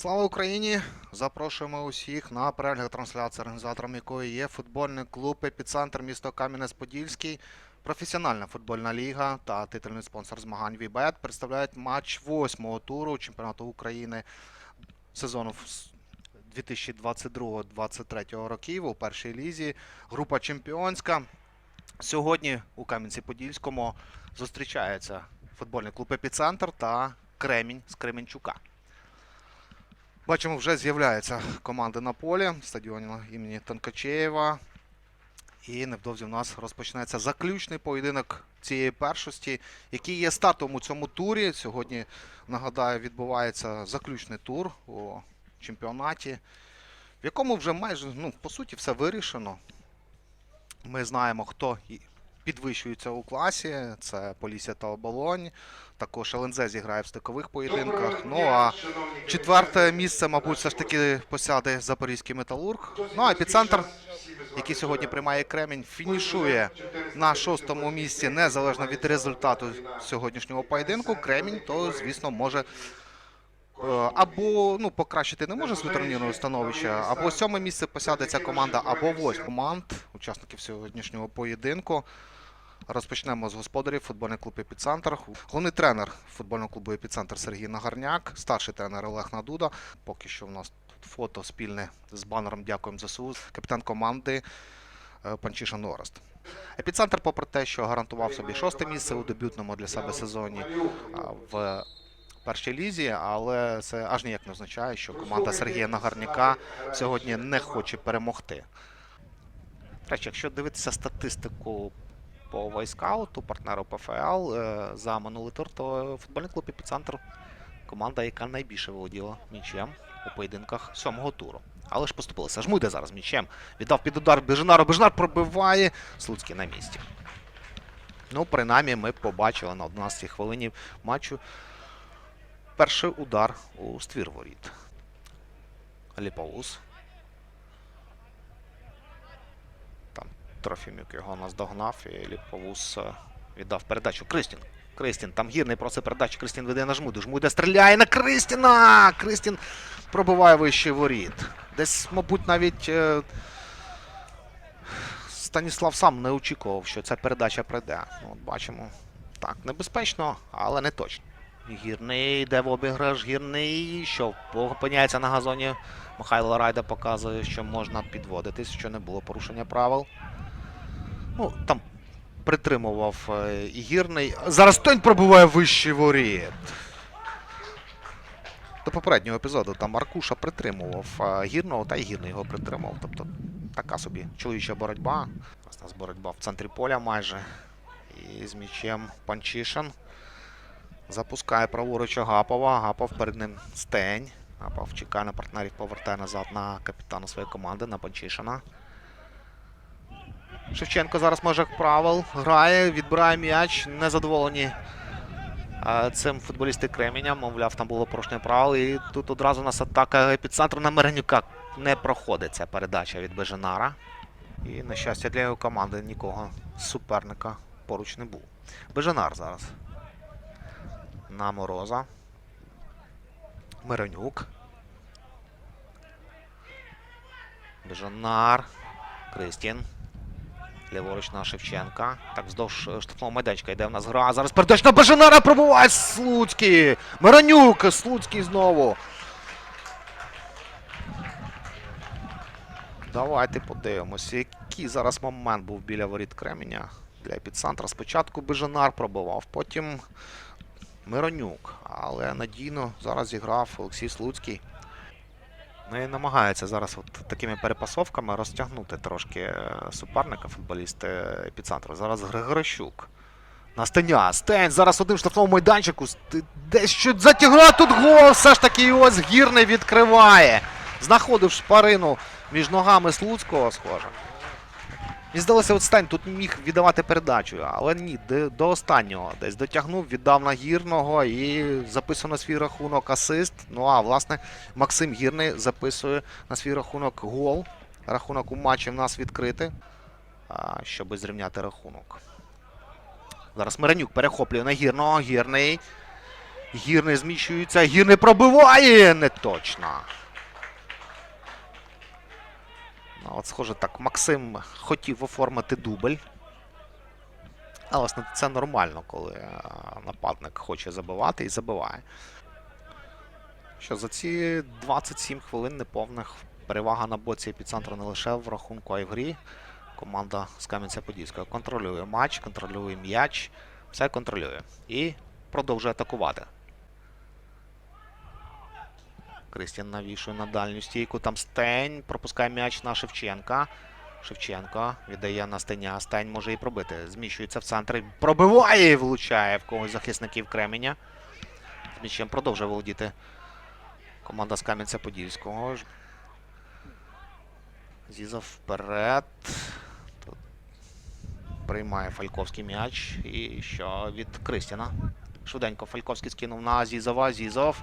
Слава Україні! Запрошуємо усіх на перегляд трансляції, організатором якої є футбольний клуб Епіцентр місто Кам'янець-Подільський, професіональна футбольна ліга та титульний спонсор змагань Вібет представляють матч восьмого туру чемпіонату України сезону с- 2022-2023 років у першій лізі. Група чемпіонська. Сьогодні у Кам'янці-Подільському зустрічається футбольний клуб Епіцентр та Кремінь з Кременчука. Бачимо, вже з'являються команди на полі стадіоні імені Тонкачеєва. І невдовзі в нас розпочнеться заключний поєдинок цієї першості, який є стартом у цьому турі. Сьогодні, нагадаю, відбувається заключний тур у чемпіонаті, в якому вже майже, ну, по суті, все вирішено. Ми знаємо, хто підвищується у класі. Це Полісся та Оболонь. Також ЛНЗ зіграє в стикових поєдинках. Ну а Четверте місце, мабуть, все ж таки посяде Запорізький металург. Ну а епіцентр, який сьогодні приймає Кремінь, фінішує на шостому місці незалежно від результату сьогоднішнього поєдинку. Кремінь, то звісно, може. е, Або ну покращити не може своє турнірне становище, або сьоме місце посяде ця команда, або восьме команд учасників сьогоднішнього поєдинку. Розпочнемо з господарів футбольний клуб Епіцентр. Головний тренер футбольного клубу Епіцентр Сергій Нагарняк, старший тренер Олег Надуда. Поки що в нас тут фото спільне з банером Дякуємо ЗСУ. Капітан команди е, Панчишин Орест. Епіцентр, попри те, що гарантував собі шосте місце у дебютному для себе сезоні в першій лізі, але це аж ніяк не означає, що команда Сергія Нагарняка сьогодні не хоче перемогти. Речі, якщо дивитися статистику по вайскауту, партнеру ПФЛ е, за минулий тур, то футбольний клуб Епіцентр команда, яка найбільше володіла м'ячем у поєдинках сьомого туру. Але ж поступилися. Жмуйде зараз м'ячем. Віддав під удар Бежинару. Бежинар пробиває. Слуцький на місці. Ну, принаймні, ми побачили на 11-й хвилині матчу перший удар у ствір воріт. Ліповус. Там Трофімюк його наздогнав і Ліповус е, віддав передачу. Кристін. Кристін, там гірний просить передачу. Кристін веде на жмуду. Жмуда стріляє на Кристіна! Кристін пробиває вище воріт. Десь, мабуть, навіть е, Станіслав сам не очікував, що ця передача прийде. Ну, от бачимо. Так, небезпечно, але не точно. Гірний йде в обіграш, гірний, що опиняється на газоні. Михайло Райда показує, що можна підводитись, що не було порушення правил. Ну, там притримував е, гірний. Зараз Тонь пробиває вищий воріт. До попереднього епізоду там Аркуша притримував гірного, та й гірний його притримував. Тобто така собі чоловіча боротьба. У нас боротьба в центрі поля майже. І з м'ячем Панчишин. Запускає праворуч Агапова. Агапов перед ним Стень. Агапов чекає на партнерів, повертає назад на капітана своєї команди, на Панчишина. Шевченко зараз може правил. Грає, відбирає м'яч. Незадоволені е, цим футболісти Кременя. Мовляв, там було порушення правил. І тут одразу у нас атака епіцентру на Миронюка. Не проходить ця передача від Беженара. І, на щастя, для його команди нікого суперника поруч не був. Беженар зараз. На Мороза. Миронюк. Беженар. Кристін. Ліворуч на Шевченка. Так, вздовж е, штрафного майданчика йде в нас гра. Зараз передач на Беженара пробуває Слуцький. Миронюк. Слуцький знову. Давайте подивимося, який зараз момент був біля воріт Кременя для епіцентра. Спочатку Беженар пробивав, потім Миронюк. Але надійно зараз зіграв Олексій Слуцький. Ну і намагається зараз от такими перепасовками розтягнути трошки е, суперника, футболісти епіцентру. Зараз Григорощук. Настеня, Стень зараз один штрафному майданчику. Дещо затягла тут гол. Все ж таки ось гірний відкриває. Знаходив шпарину між ногами Слуцького, схоже. Мені здалося, от Стань тут міг віддавати передачу, але ні, до останнього десь дотягнув, віддав на гірного і записано на свій рахунок асист. Ну а власне Максим Гірний записує на свій рахунок гол. Рахунок у матчі в нас відкритий, щоб зрівняти рахунок. Зараз Миранюк перехоплює на гірного. Гірний. Гірний зміщується, гірний пробиває! Не точно. От, схоже, так, Максим хотів оформити дубль. Але це нормально, коли е, нападник хоче забивати і забиває. Що за ці 27 хвилин неповних перевага на боці епіцентру не лише в рахунку, а й в грі. Команда з Кам'янця-Подільського контролює матч, контролює м'яч, все контролює. І продовжує атакувати. Кристіан навішує на дальню стійку. Там Стень пропускає м'яч на Шевченка. Шевченко віддає на Стеня. Стень може і пробити. Зміщується в центрі. Пробиває і влучає в когось захисників Кременя. З м'ячем продовжує володіти команда з Кам'янця-Подільського. Зізов вперед. Тут приймає Фальковський м'яч. І що від Кристіна. Швиденько Фальковський скинув на Зізова. Зізов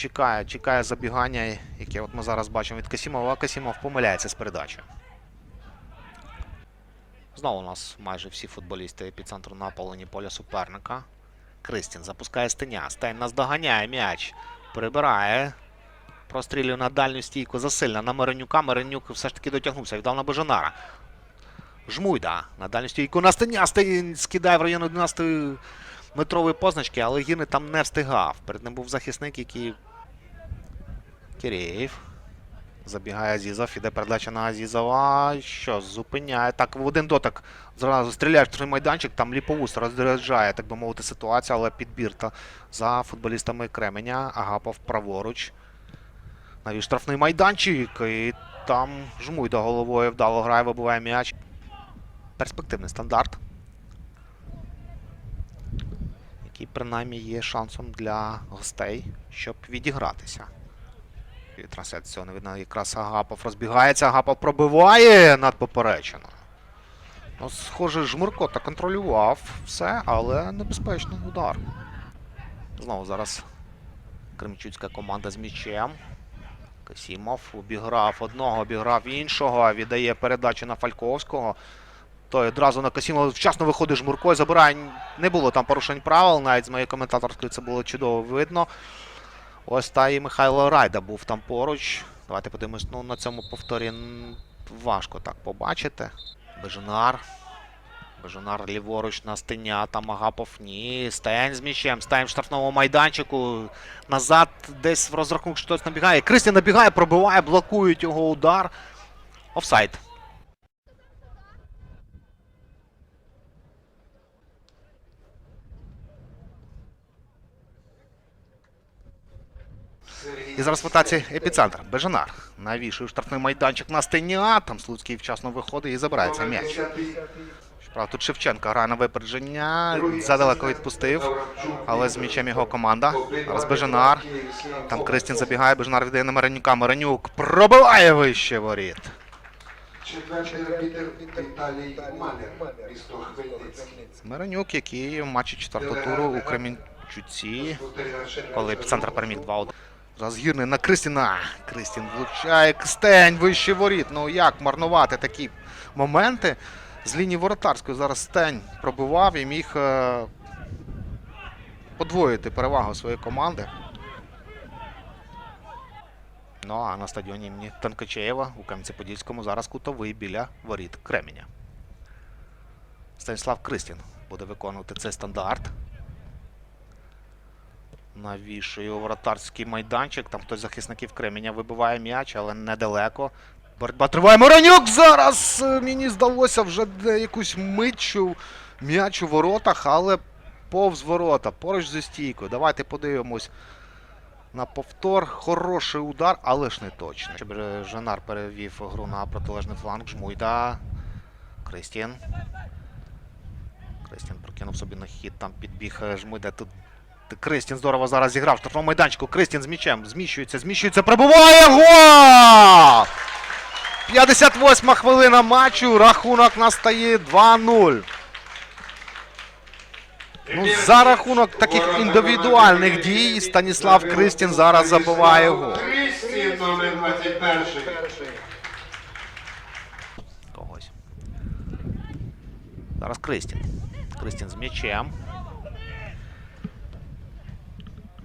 чекає, чекає забігання, яке от ми зараз бачимо від Касімова. а Касімов помиляється з передачі. Знову у нас майже всі футболісти епіцентру на полоні поля суперника. Кристін запускає Стеня. Стень наздоганяє м'яч. Прибирає. Прострілює на дальню стійку засильно на Миренюка. Миренюк все ж таки дотягнувся. Віддав на Бежанара. Жмуйда на дальню стійку на Стеня. Стень скидає в район 11 метрової позначки, але Гірний там не встигав. Перед ним був захисник, який. Кирєєв. Забігає Азізов, іде передача на Азізова. Що, зупиняє. Так, в один дотик зразу стріляє в майданчик, там ліповус розряджає, так би мовити, ситуацію, але підбір та за футболістами Кременя. Агапов праворуч. Навіть штрафний майданчик. І там Жмуйда головою вдало грає, вибиває м'яч. Перспективний стандарт. Який принаймні є шансом для гостей, щоб відігратися. І трансляції цього не видно. Якраз Агапов розбігається, Агапов пробиває над поперечиною. Ну, схоже, Жмурко та контролював все, але небезпечний удар. Знову зараз кремчуцька команда з м'ячем. Касімов обіграв одного, обіграв іншого, віддає передачу на Фальковського. Той одразу на Касімова вчасно виходить Жмурко і забирає. Не було там порушень правил, навіть з моєї коментаторської це було чудово видно. Ось та і Михайло Райда був там поруч. Давайте подивимось, ну на цьому повторі важко так побачити. Бежанар. Бежанар ліворуч на стеня, там Агапов. Ні. Стень з м'ячем. Стень в штрафному майданчику. Назад десь в розрахунок щось набігає. Кристі набігає, пробиває, блокують його удар. Офсайд. І зараз в атаці епіцентр. Бежанар. Навішує штрафний майданчик на стеня. Там Слуцький вчасно виходить і забирається м'яч. Правда, тут Шевченко грає на випередження. Задалеко відпустив. Але з м'ячем його команда. Зараз Бежанар. Там Кристін забігає, Бежанар віддає на Маренюка. Маренюк пробиває вище воріт. Четвертий який в матчі четвертого туру у Кремінчуці, коли епіцентр переміг 2-1. Зараз гірний на Кристіна. Кристін влучає. Стень вище воріт. Ну як марнувати такі моменти з лінії воротарської. Зараз Стень пробивав і міг е, подвоїти перевагу своєї команди. Ну а на стадіоні імені Танкачеєва у Кам'янці-Подільському зараз кутовий біля воріт Кременя. Станіслав Кристін буде виконувати цей стандарт. Навішує у вратарський майданчик. Там хтось захисників Кременя вибиває м'яч, але недалеко. Боротьба триває. Моронюк зараз! е, Мені здалося вже якусь митчу м'яч у воротах, але повз ворота, поруч зі стійкою. Давайте подивимось на повтор. Хороший удар, але ж не точно. Женар перевів гру на протилежний фланг. Жмуйда. Кристін. Кристін прокинув собі на хід, там підбіг е, Жмуйда. Тут Кристін здорово зараз зіграв. В штрафному майданчику. Кристін з м'ячем. Зміщується, зміщується, пробиває гол! 58 хвилина матчу. Рахунок настає 2-0. Ну, за рахунок таких індивідуальних дій Станіслав Кристін зараз забиває гол. Кристін, номер 21. когось. Зараз Кристін. Кристін з м'ячем.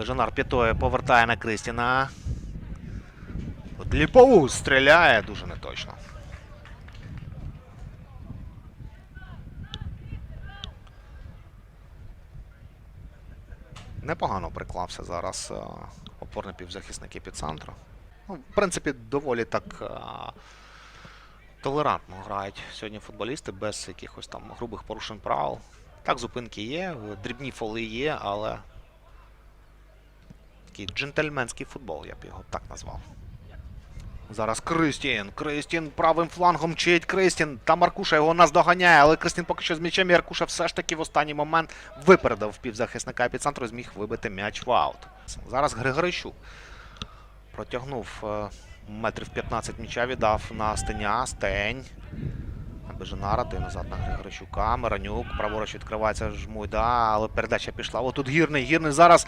Бежанар п'ятою повертає на Кристіна. От Ліповус стріляє дуже неточно. Непогано приклався зараз е, опорний півзахисник епіцентру. Ну, в принципі, доволі так е, толерантно грають сьогодні футболісти без якихось там грубих порушень правил. Так, зупинки є, дрібні фоли є, але такий джентльменський футбол, я б його так назвав. Зараз Кристін. Кристін правим флангом чиїть Кристін. Та Маркуша його наздоганяє, але Кристін поки що з м'ячем. І Аркуша все ж таки в останній момент випередив півзахисника епіцентру і зміг вибити м'яч в аут. Зараз Григорищук протягнув е, метрів 15 м'яча, віддав на Стеня. Стень. На Беженара, ти назад на Григорищука. Миронюк. Праворуч відкривається жмуйда, але передача пішла. Отут гірний. Гірний зараз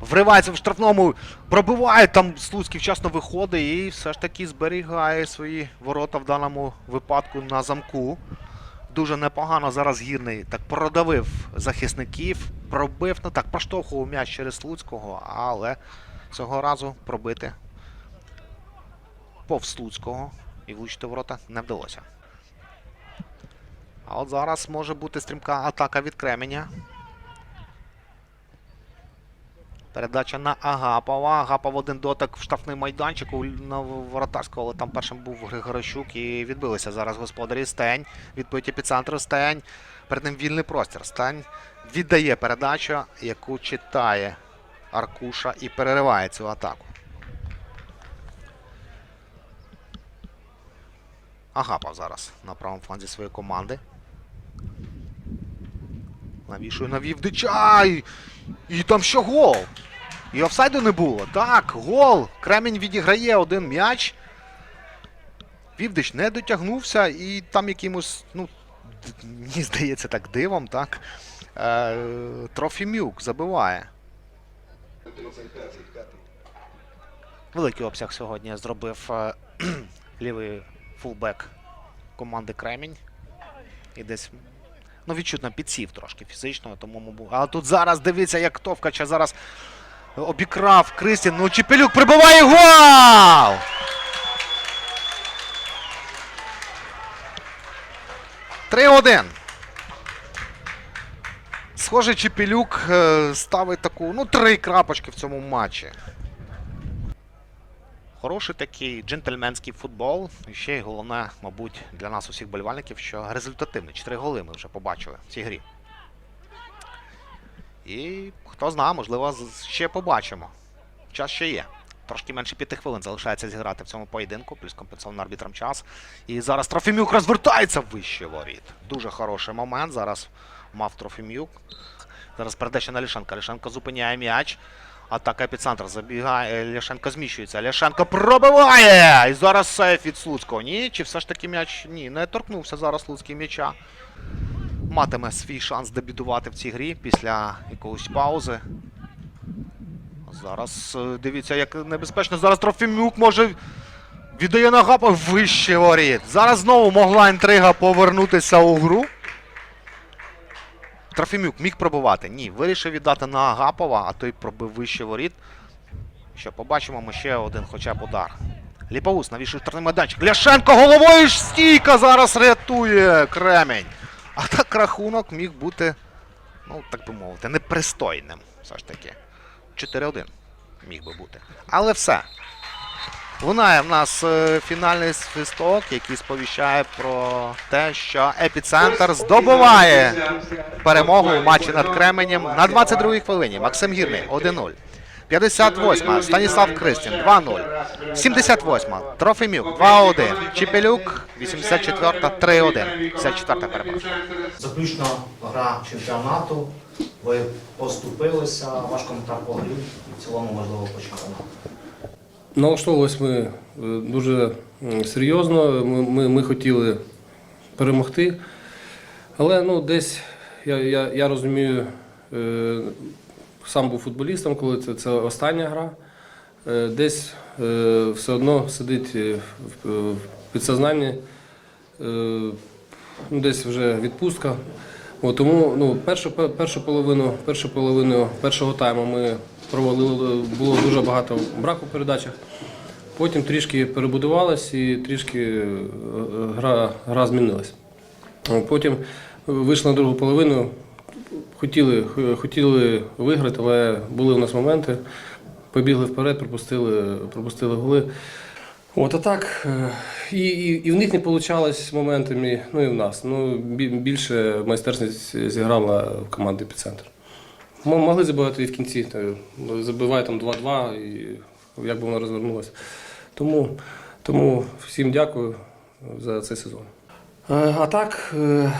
вривається в штрафному, пробиває там Слуцький вчасно виходить і все ж таки зберігає свої ворота в даному випадку на замку. Дуже непогано зараз гірний так продавив захисників, пробив, ну так, проштовхував м'яч через Слуцького, але цього разу пробити повз Слуцького і влучити ворота не вдалося. А от зараз може бути стрімка атака від Кременя. Передача на Агапова. Агапов один дотик в штрафний майданчик у на але там першим був Григорощук і відбилися зараз господарі. Стень. Відповідь епіцентру. Стень. Перед ним вільний простір. Стень віддає передачу, яку читає Аркуша і перериває цю атаку. Агапов зараз на правому фланзі своєї команди. Навішує на Вівдича. І, і там що гол? І офсайду не було. Так, гол. Кремінь відіграє один м'яч. Вівдич не дотягнувся і там якимось, ну, мені здається, так дивом, так. Е, Трофімюк забиває. Великий обсяг сьогодні зробив е, лівий фулбек команди Кремінь. І десь ну, відчутно підсів трошки фізично, тому мабуть. Але тут зараз дивіться, як Товкача зараз обікрав Кристін. Ну, Чепелюк прибиває гол! Три-один. Схоже, Чепелюк е, ставить таку, ну, три крапочки в цьому матчі. Хороший такий джентльменський футбол. І ще й головне, мабуть, для нас усіх болівальників, що результативний. Чотири голи ми вже побачили в цій грі. І хто знає, можливо, ще побачимо. Час ще є. Трошки менше п'яти хвилин залишається зіграти в цьому поєдинку, плюс компенсований арбітром час. І зараз Трофімюк розвертається вище воріт. Дуже хороший момент. Зараз мав Трофімюк. Зараз передача на Лішенка. Лішенко зупиняє м'яч. Атака епіцентр забігає. Ляшенко зміщується. Ляшенко пробиває! І зараз сейф від Слуцького. Ні, чи все ж таки м'яч? Ні, не торкнувся зараз Слуцький м'яча. Матиме свій шанс дебютувати в цій грі після якоїсь паузи. Зараз е, дивіться, як небезпечно. Зараз Трофімюк може. Віддає на Гапа вище воріт. Зараз знову могла інтрига повернутися у гру. Трофімюк міг пробивати? Ні, вирішив віддати на Агапова, а той пробив вище воріт. Що побачимо ми ще один хоча б удар. Ліповус навішує штрафний майданчик. Ляшенко головою ж стійка зараз рятує Кремень. А так рахунок міг бути, ну так би мовити, непристойним. Все ж таки. 4-1 міг би бути. Але все. Лунає в нас е, фінальний свисток, який сповіщає про те, що епіцентр здобуває перемогу у матчі над Кременем на 22-й хвилині. Максим Гірний 1-0. 58-ма. Станіслав Кристін 2-0. 78 Трофимюк 2-1. Чіпелюк 84 3-1. 54 перемога. Заключна гра чемпіонату. Ви поступилися, ваш коментар по грі в цілому можливо почекаємо. Налаштовувались ми е, дуже серйозно. Ми, ми, ми хотіли перемогти. Але ну, десь я, я, я розумію, е, сам був футболістом, коли це, це остання гра. Е, десь все одно сидить в, підсознанні, ну, десь вже відпустка. От, тому ну, першу, першу, половину, першу половину першого тайму ми провалили, було дуже багато браку в передачах. Потім трішки перебудувалась і трішки е, гра, гра змінилась. Потім вийшли на другу половину, хотіли, хотіли виграти, але були у нас моменти. Побігли вперед, пропустили, пропустили голи. От а так, е, і, і, і в них не вийшло моментами, ну і в нас. Ну, більше майстерність зіграла в команді «Епіцентр». М- Могли забивати і в кінці. Забиває там 2-2, і як би воно розвернулося. Тому, тому всім дякую за цей сезон. Е, А так, е,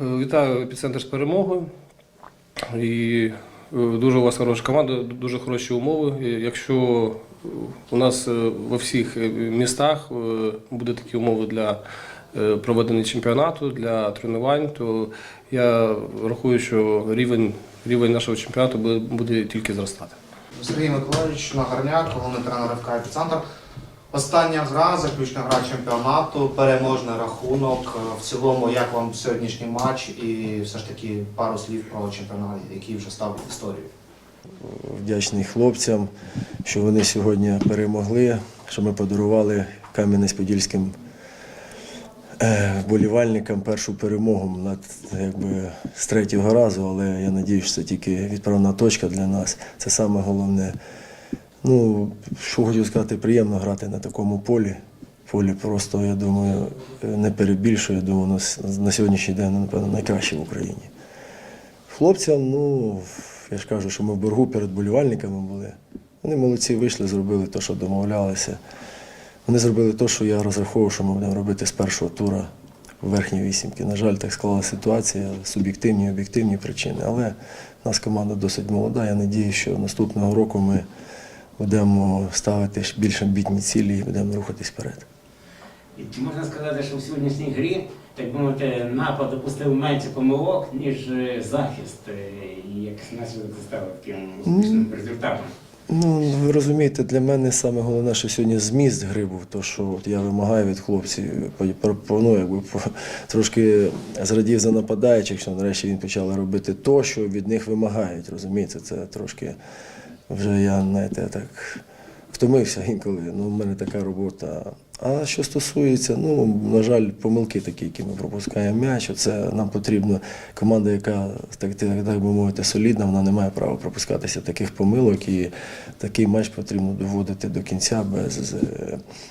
вітаю епіцентр з перемогою. І дуже у вас хороша команда, дуже хороші умови. Якщо у нас е, во всіх е, містах е, будуть такі умови для проведення чемпіонату, для тренувань, то я рахую, що рівень, рівень нашого чемпіонату буде, тільки зростати. Сергій Миколаївич Нагарняк, головний тренер ФК «Епіцентр». Остання гра, заключна гра чемпіонату, переможний рахунок. В цілому, як вам сьогоднішній матч і все ж таки пару слів про чемпіонат, який вже став в історію. Вдячний хлопцям, що вони сьогодні перемогли, що ми подарували Кам'янець-Подільським е, вболівальникам першу перемогу над якби з третього разу, але я сподіваюся, що це тільки відправна точка для нас. Це саме головне. Ну, що хочу сказати, приємно грати на такому полі. Полі просто, я думаю, не перебільшую. Я думаю, на сьогоднішній день, напевно, найкраще в Україні. Хлопцям, ну, я ж кажу, що ми в боргу перед болівальниками були. Вони молодці вийшли, зробили те, що домовлялися. Вони зробили те, що я розраховував, що ми будемо робити з першого тура верхній вісімки. На жаль, так склалася ситуація, суб'єктивні і об'єктивні причини. Але в нас команда досить молода. Я сподіваюся, що наступного року ми будемо ставити більш амбітні цілі і будемо рухатись вперед. І Чи можна сказати, що в сьогоднішній грі, так би мовити, напад допустив менше помилок, ніж е, захист, е, як наслідок стало таким успішним результатом? Ну, ви розумієте, для мене саме головне, що сьогодні зміст гри був, то що от я вимагаю від хлопців, по- по- по- ну, якби, трошки зрадів за нападаючих, що нарешті він почав робити то, що від них вимагають. Розумієте, це трошки вже я, знаєте, так втомився інколи. Ну, в мене така робота. А що стосується, ну, на жаль, помилки такі, які ми пропускаємо м'яч, це нам потрібно команда, яка так, так, би мовити, солідна, вона не має права пропускатися таких помилок, і такий матч потрібно доводити до кінця без,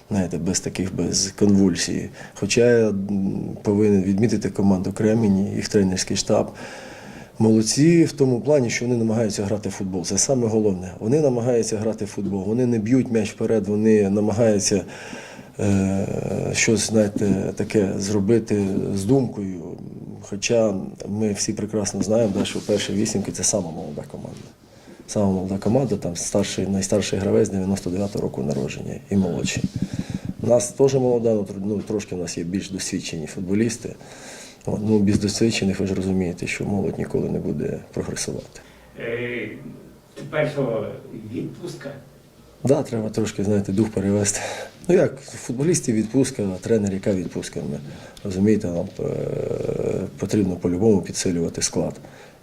знаєте, без таких без конвульсій. Хоча я повинен відмітити команду Кремінь, їх тренерський штаб. Молодці в тому плані, що вони намагаються грати в футбол. Це саме головне. Вони намагаються грати в футбол. Вони не б'ють м'яч вперед, вони намагаються щось знаєте, таке зробити з думкою. Хоча ми всі прекрасно знаємо, да, що перші вісімки це сама молода команда. Сама молода команда, там старший, найстарший гравець 99-го року народження і молодший. У нас теж молода, ну, ну, трошки у нас є більш досвідчені футболісти. Ну, без досвідчених ви ж розумієте, що молодь ніколи не буде прогресувати. Е, Тепер що відпустка? Так, да, треба трошки, знаєте, дух перевести. Ну як, футболістів відпустка, а тренер яка відпустка? Ми, розумієте, нам е, потрібно по-любому підсилювати склад.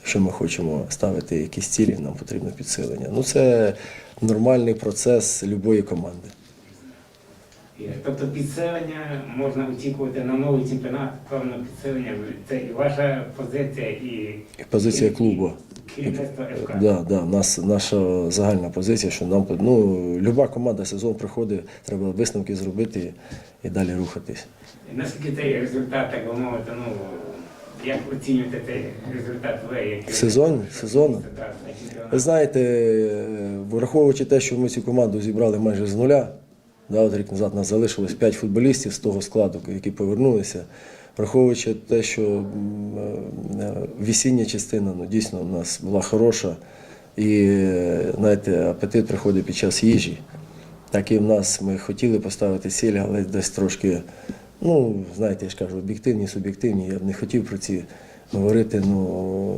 Якщо ми хочемо ставити якісь цілі, нам потрібно підсилення. Ну це нормальний процес будь-якої команди. Тобто підсилення можна очікувати на новий чемпіонат, певне підсилення. Це і ваша позиція, і І позиція клубу. Керівництво Да, да, нас, наша загальна позиція, що нам ну, люба команда сезон приходить, треба висновки зробити і, далі рухатись. Наскільки цей результат, так би мовити, ну як оцінюєте цей результат ви? Як Сезон? Сезон? Ви знаєте, е, враховуючи те, що ми цю команду зібрали майже з нуля, да, от рік назад нас залишилось 5 футболістів з того складу, які повернулися. Враховуючи те, що е, весіння частина ну, дійсно у нас була хороша, і знаєте, апетит приходить під час їжі. Так і в нас ми хотіли поставити цілі, але десь трошки, ну, знаєте, я ж кажу, об'єктивні, суб'єктивні. Я б не хотів про ці говорити, ну,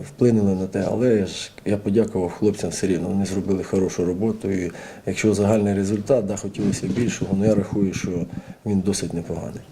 вплинули на те, але я ж я подякував хлопцям все рівно. Вони зробили хорошу роботу. І якщо загальний результат, да, хотілося більшого, але я рахую, що він досить непоганий.